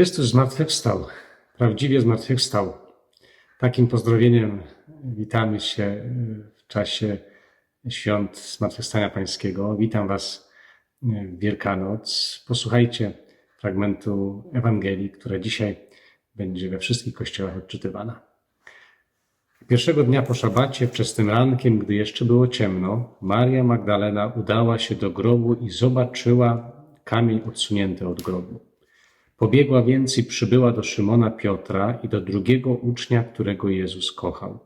Chrystus zmartwychwstał, prawdziwie zmartwychwstał. Takim pozdrowieniem witamy się w czasie świąt Zmartwychwstania Pańskiego. Witam Was w Wielkanoc. Posłuchajcie fragmentu Ewangelii, która dzisiaj będzie we wszystkich kościołach odczytywana. Pierwszego dnia po szabacie, wczesnym rankiem, gdy jeszcze było ciemno, Maria Magdalena udała się do grobu i zobaczyła kamień odsunięty od grobu. Pobiegła więc i przybyła do Szymona Piotra i do drugiego ucznia, którego Jezus kochał.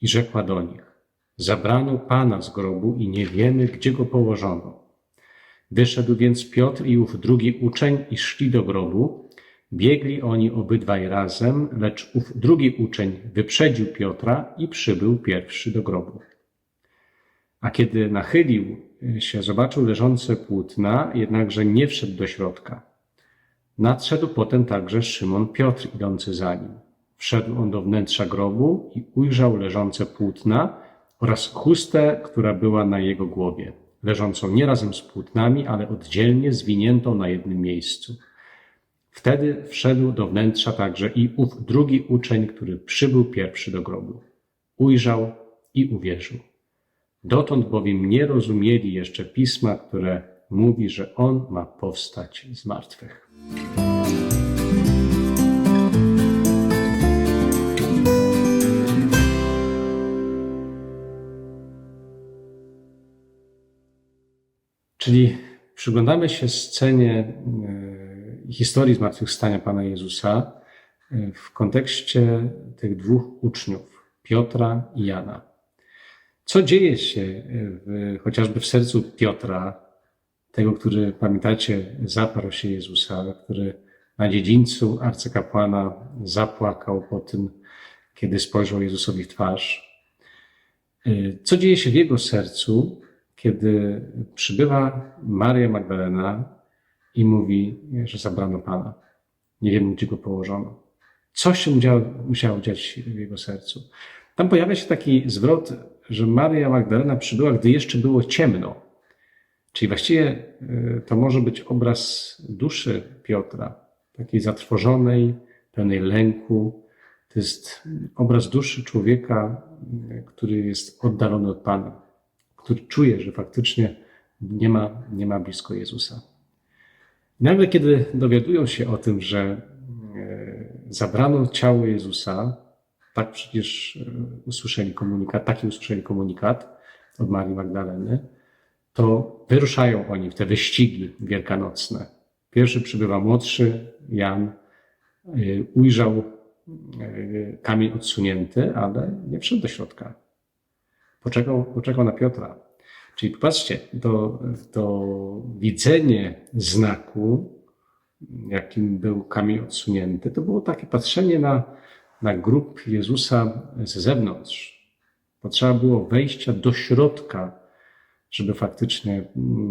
I rzekła do nich: Zabrano pana z grobu i nie wiemy, gdzie go położono. Wyszedł więc Piotr i ów drugi uczeń i szli do grobu. Biegli oni obydwaj razem, lecz ów drugi uczeń wyprzedził Piotra i przybył pierwszy do grobu. A kiedy nachylił się, zobaczył leżące płótna, jednakże nie wszedł do środka. Nadszedł potem także Szymon Piotr idący za nim. Wszedł on do wnętrza grobu i ujrzał leżące płótna oraz chustę, która była na jego głowie, leżącą nie razem z płótnami, ale oddzielnie zwiniętą na jednym miejscu. Wtedy wszedł do wnętrza także i ów drugi uczeń, który przybył pierwszy do grobu. Ujrzał i uwierzył. Dotąd bowiem nie rozumieli jeszcze pisma, które mówi, że on ma powstać z martwych. Czyli przyglądamy się scenie e, historii zmartwychwstania Pana Jezusa e, w kontekście tych dwóch uczniów, Piotra i Jana. Co dzieje się w, chociażby w sercu Piotra, tego, który, pamiętacie, zaparł się Jezusa, który na dziedzińcu arcykapłana zapłakał po tym, kiedy spojrzał Jezusowi w twarz. Co dzieje się w jego sercu, kiedy przybywa Maria Magdalena i mówi, że zabrano Pana. Nie wiem, gdzie go położono. Co się musiało, musiało dziać w jego sercu? Tam pojawia się taki zwrot, że Maria Magdalena przybyła, gdy jeszcze było ciemno. Czyli właściwie y, to może być obraz duszy Piotra, takiej zatrwożonej, pełnej lęku. To jest obraz duszy człowieka, y, który jest oddalony od Pana, który czuje, że faktycznie nie ma, nie ma blisko Jezusa. I nagle, kiedy dowiadują się o tym, że y, zabrano ciało Jezusa, tak przecież usłyszeli komunikat, taki usłyszeli komunikat od Marii Magdaleny, to wyruszają oni w te wyścigi wielkanocne. Pierwszy przybywa młodszy, Jan, y, ujrzał kamień odsunięty, ale nie wszedł do środka. Poczekał, poczekał na Piotra. Czyli popatrzcie, to, to widzenie znaku, jakim był kamień odsunięty, to było takie patrzenie na, na grób Jezusa z zewnątrz. Potrzeba było wejścia do środka żeby faktycznie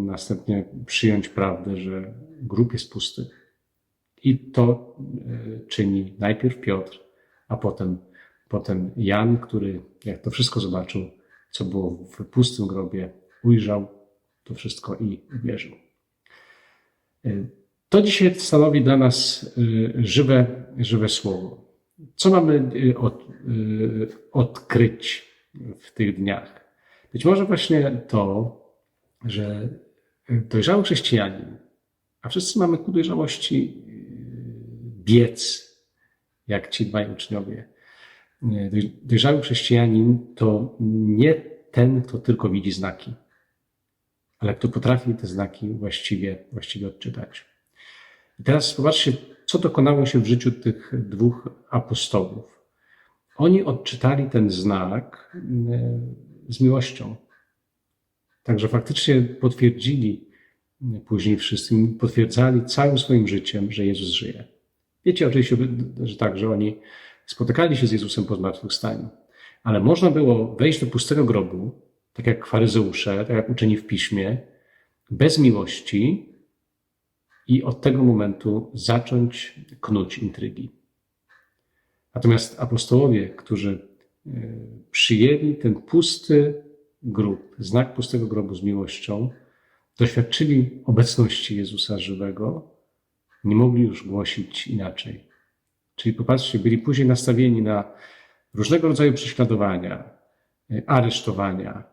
następnie przyjąć prawdę, że grób jest pusty. I to e, czyni najpierw Piotr, a potem, potem Jan, który jak to wszystko zobaczył, co było w pustym grobie, ujrzał to wszystko i uwierzył. E, to dzisiaj stanowi dla nas e, żywe, żywe słowo. Co mamy od, odkryć w tych dniach? Być może właśnie to, że dojrzały chrześcijanin, a wszyscy mamy ku dojrzałości biec, jak ci dwaj uczniowie. Dojrzały chrześcijanin to nie ten, kto tylko widzi znaki, ale kto potrafi te znaki właściwie, właściwie odczytać. I teraz popatrzcie, co dokonało się w życiu tych dwóch apostołów. Oni odczytali ten znak yy, z miłością. Także faktycznie potwierdzili później wszystkim, potwierdzali całym swoim życiem, że Jezus żyje. Wiecie oczywiście, że tak, że oni spotykali się z Jezusem po zmartwychwstaniu, ale można było wejść do pustego grobu, tak jak faryzeusze, tak jak uczeni w piśmie, bez miłości i od tego momentu zacząć knuć intrygi. Natomiast apostołowie, którzy e, przyjęli ten pusty grób, znak pustego grobu z miłością, doświadczyli obecności Jezusa żywego nie mogli już głosić inaczej. Czyli popatrzcie, byli później nastawieni na różnego rodzaju prześladowania, y, aresztowania,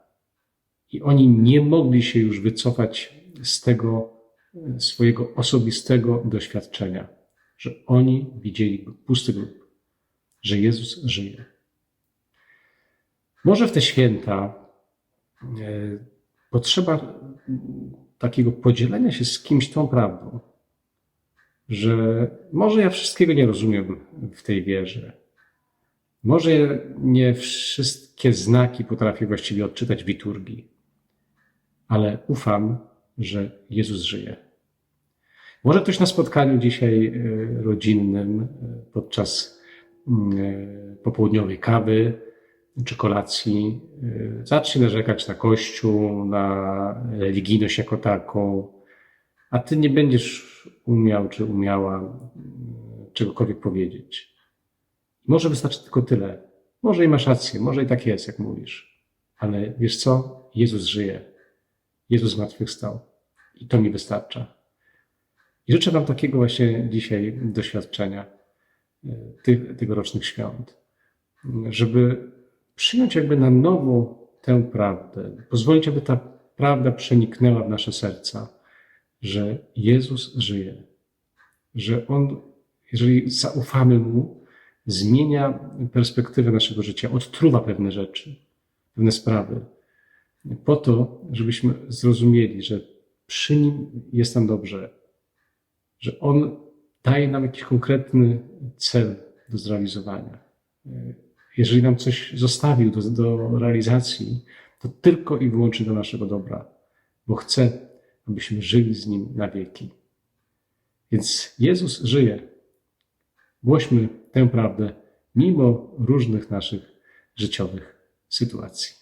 i oni nie mogli się już wycofać z tego y, swojego osobistego doświadczenia, że oni widzieli pusty grób, że Jezus żyje. Może w te święta y, potrzeba takiego podzielenia się z kimś tą prawdą, że może ja wszystkiego nie rozumiem w tej wierze. Może nie wszystkie znaki potrafię właściwie odczytać w liturgii, ale ufam, że Jezus żyje. Może ktoś na spotkaniu dzisiaj e, rodzinnym, e, podczas e, popołudniowej kawy czy kolacji, zacznie narzekać na Kościół, na religijność jako taką, a ty nie będziesz umiał czy umiała mm, czegokolwiek powiedzieć. Może wystarczy tylko tyle. Może i masz rację, może i tak jest, jak mówisz. Ale wiesz co? Jezus żyje. Jezus zmartwychwstał. I to mi wystarcza. I życzę Wam takiego właśnie dzisiaj doświadczenia e, tych, tegorocznych świąt, żeby przyjąć jakby na nowo tę prawdę, pozwolić, aby ta prawda przeniknęła w nasze serca, że Jezus żyje, że On, jeżeli zaufamy Mu, zmienia perspektywę naszego życia, odtruwa pewne rzeczy, pewne sprawy, po to, żebyśmy zrozumieli, że przy Nim jest nam dobrze, że On daje nam jakiś konkretny cel do zrealizowania. Jeżeli nam coś zostawił do, do realizacji, to tylko i wyłącznie do naszego dobra, bo chce, abyśmy żyli z Nim na wieki. Więc Jezus żyje. Głośmy tę prawdę mimo różnych naszych życiowych sytuacji.